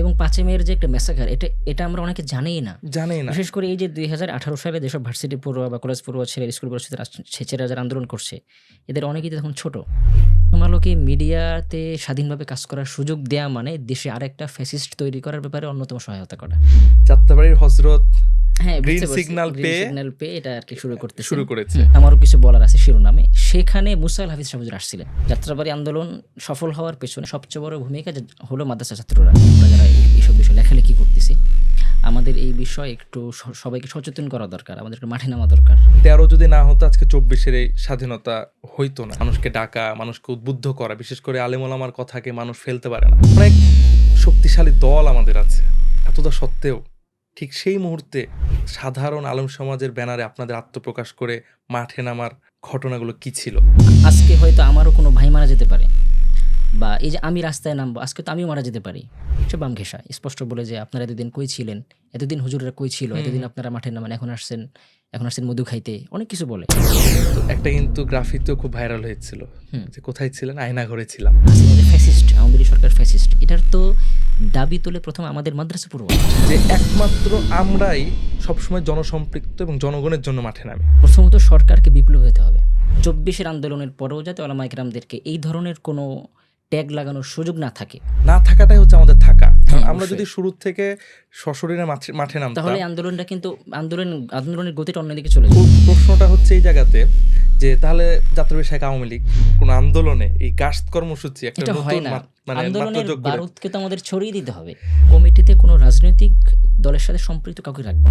এবং পাঁচে মেয়ের যে একটা মেসাকার এটা এটা আমরা অনেকে জানিই না। জানেই না। বিশেষ করে এই যে দুই হাজার আঠারো সালে যেসব ভার্সিটি পড়ুয়া বা কলেজ পড়ুয়া ছেলে স্কুল পড়ুয়া ছেলেরা যারা আন্দোলন করছে এদের অনেকেই তখন ছোট। তোমালোকে মিডিয়াতে স্বাধীনভাবে কাজ করার সুযোগ দেয়া মানে দেশে আরেকটা ফ্যাসিস্ট তৈরি করার ব্যাপারে অন্যতম সহায়তা করা। যাত্রাবাড়ির হজরত হ্যাঁ বুঝতে পারছি। পেয়ে signal পেয়ে এটা আর কি শুরু করতে শুরু করেছে। আমারও কিছু বলার আছে শিরোনামে। সেখানে মুসাইল হাফিজ সাহুজুর আসছিলেন। যাত্রাবাড়ি আন্দোলন সফল হওয়ার পেছনে সবচেয়ে বড় ভূমিকা হলো মাদ্রাসা ছাত্ররা। আমরা যারা এই- এইসব বিষয় লেখালেখি করতেছি আমাদের এই বিষয়ে একটু সবাইকে সচেতন করা দরকার আমাদের একটু মাঠে নামা দরকার। তেরো যদি না হতো আজকে চব্বিশের এই স্বাধীনতা হইতো না। মানুষকে ডাকা মানুষকে উদ্বুদ্ধ করা বিশেষ করে আলেমোলামার কথাকে মানুষ ফেলতে পারে না। অনেক শক্তিশালী দল আমাদের আছে। এতটা সত্ত্বেও ঠিক সেই মুহূর্তে সাধারণ আলম সমাজের ব্যানারে আপনাদের আত্মপ্রকাশ করে মাঠে নামার ঘটনাগুলো কি ছিল? আজকে হয়তো আমারও কোনো ভাই মারা যেতে পারে বা এই যে আমি রাস্তায় নামবো আজকে তো আমিও মারা যেতে পারি। সে বাম ঘেঁষা স্পষ্ট বলে যে আপনারা এতদিন কই ছিলেন? এতদিন হুজুরেরা কই ছিল? এতদিন আপনারা মাঠে নামেন এখন আসছেন এখন আসছেন মধু খাইতে অনেক কিছু বলে। তো একটা কিন্তু গ্রাফিতেও খুব ভাইরাল হয়েছিল। যে কোথায় ছিলেন? আয়না ঘরে ছিলাম ফ্যাসিস্ট দাবি তোলে প্রথম আমাদের মাদ্রাসা পড়ুয়া। যে একমাত্র আমরাই সবসময় জনসম্পৃক্ত এবং জনগণের জন্য মাঠে নামি। প্রথমত সরকারকে বিপ্লব হতে হবে। চব্বিশের আন্দোলনের পরেও যাতে ওলামা ইকরামদেরকে এই ধরনের কোনো ট্যাগ লাগানোর সুযোগ না থাকে। না থাকাটাই হচ্ছে আমাদের থাকা। কারণ হ্যাঁ, আমরা যদি শুরু থেকে সশরীরে মাঠে মাঠে নামতাম তাহলে আন্দোলনটা কিন্তু আন্দোলন আন্দোলনের গতিটা অন্যদিকে চলে প্রশ্নটা হচ্ছে এই জায়গাতে যে তাহলে যাত্রা শেখ আওয়ামী লীগ? কোন আন্দোলনে এই কাস্ট কর্মসূচি একটা হয় নতুন না। মানে আন্দোলনের বারুদকে তো আমাদের ছড়িয়ে দিতে হবে। কমিটিতে কোনো রাজনৈতিক দলের সাথে সম্পৃক্ত কাউকে রাখবে